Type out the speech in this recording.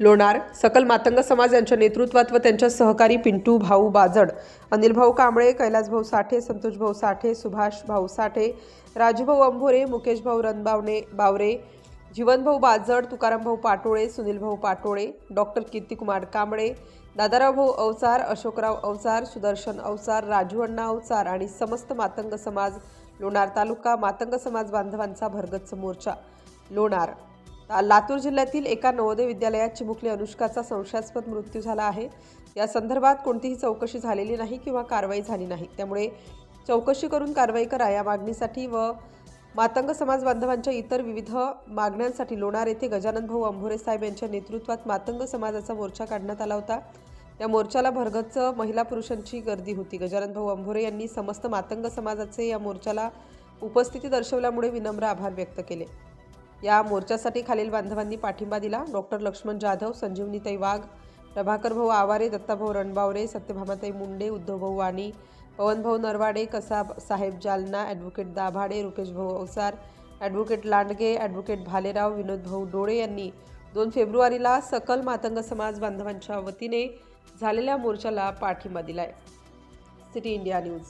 लोणार सकल मातंग समाज यांच्या नेतृत्वात व त्यांच्या सहकारी पिंटू भाऊ बाजड अनिल भाऊ कांबळे कैलासभाऊ साठे संतोष भाऊ साठे सुभाष भाऊ साठे राजूभाऊ अंभोरे मुकेश भाऊ रणबावणे बावरे जीवनभाऊ बाजड तुकारामभाऊ पाटोळे सुनीलभाऊ पाटोळे डॉक्टर कीर्तिकुमार कांबळे दादाराव भाऊ अवचार अशोकराव अवचार सुदर्शन अवचार राजू अण्णा अवचार आणि समस्त मातंग समाज लोणार तालुका मातंग समाज बांधवांचा भरगच्च मोर्चा लोणार. लातूर जिल्ह्यातील एका नवोदय विद्यालयात चिमुकली अनुष्काचा संशयास्पद मृत्यू झाला आहे. या संदर्भात कोणतीही चौकशी झालेली नाही किंवा कारवाई झाली नाही. त्यामुळे चौकशी करून कारवाई करा या मागणीसाठी व मातंग समाज बांधवांच्या इतर विविध मागण्यांसाठी लोणार येथे गजानन भाऊ अंभोरे साहेब यांच्या नेतृत्वात मातंग समाजाचा मोर्चा काढण्यात आला होता. या मोर्चाला भरगच्च महिला पुरुषांची गर्दी होती. गजानन भाऊ अंभोरे यांनी समस्त मातंग समाजाचे या मोर्चाला उपस्थिती दर्शवल्यामुळे विनम्र आभार व्यक्त केले. या मोर्चासाठी खालील बांधवांनी पाठिंबा दिला. डॉक्टर लक्ष्मण जाधव संजीवनीताई वाघ प्रभाकर भाऊ आवारे दत्ताभाऊ रणबावरे सत्यभामाताई मुंडे उद्धवभाऊ वाणी पवनभाऊ नरवाडे कसाब साहेब जालना ॲडव्होकेट दाभाडे रुपेश भाऊ अवसार ॲडव्होकेट लांडगे ॲडव्होकेट भालेराव विनोद भाऊ डोळे यांनी दोन फेब्रुवारीला सकल मातंग समाज बांधवांच्या वतीने झालेल्या मोर्चाला पाठिंबा दिलाय. City India news.